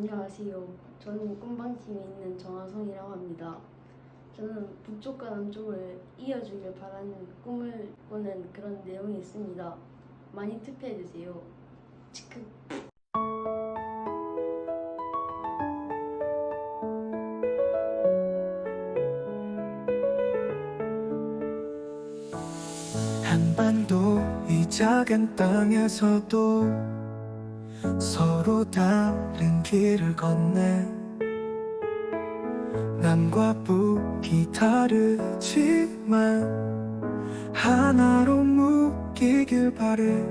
안녕하세요. 저는 꿈방팀에 있는 정하성이라고 합니다. 저는 북쪽과 남쪽을 이어주길 바라는 꿈을 꾸는 그런 내용이 있습니다. 많이 투표해주세요. 치크. 한반도 이 작은 땅에서도 서로 다른 길을 건네. 남과 북이 다르지만 하나로 묶이길 바래.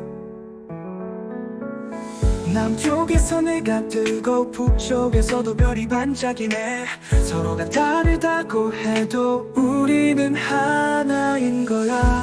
남쪽에서 내가 뜨고 북쪽에서도 별이 반짝이네. 서로가 다르다고 해도 우리는 하나인 거야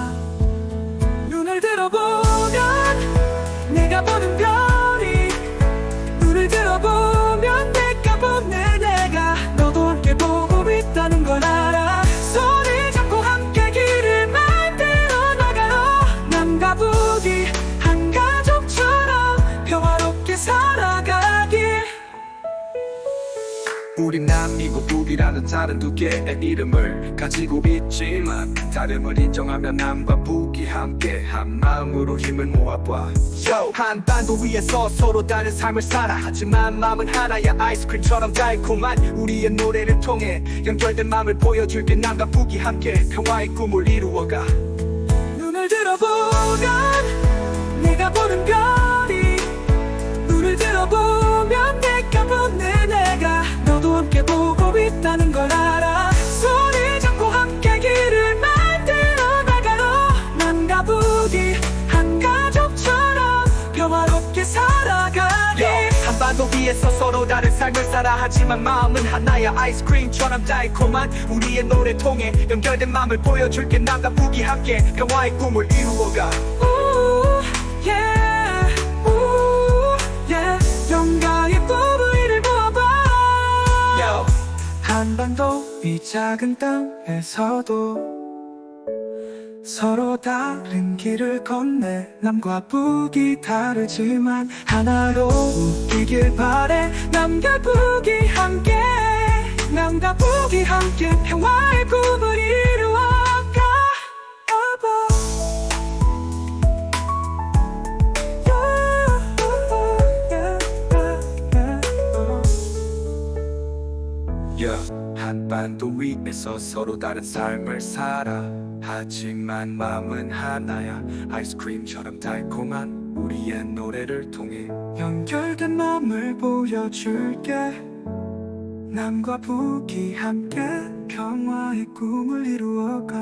우리 남이고 북이라는 다른 두 개의 이름을 가지고 있지만 다름을 인정하며 남과 북이 함께 한 마음으로 힘을 모아봐. Yo! 한 반도 위에서 서로 다른 삶을 살아. 하지만 마음은 하나야. 아이스크림처럼 달콤한 우리의 노래를 통해 연결된 마음을 보여줄게 남과 북이 함께 평화의 꿈을 이루어가. 눈을 들어보면 내가 보는 별 북이 한 가족처럼 평화롭게 살아가길 Yo! 한반도 위에서 서로 다른 삶을 살아. 하지만 마음은 하나야. 아이스크림처럼 달콤한 우리의 노래 통해 연결된 마음을 보여줄게. 남과 북이 함께 평화의 꿈을 이루어가. 우, yeah, 부부이를 모아봐 Yo! 한반도 이 작은 땅에서도 서로 다른 길을 건네 남과 북이 다르지만 하나로 웃기길 바래 남과 북이 함께 남과 북이 함께 평화의 꿈을 이루어가 어버. Yeah. 한반도 위에서 서로 다른 삶을 살아. 하지만 마음은 하나야. 아이스크림처럼 달콤한 우리의 노래를 통해 연결된 마음을 보여줄게. 남과 북이 함께 평화의 꿈을 이루어가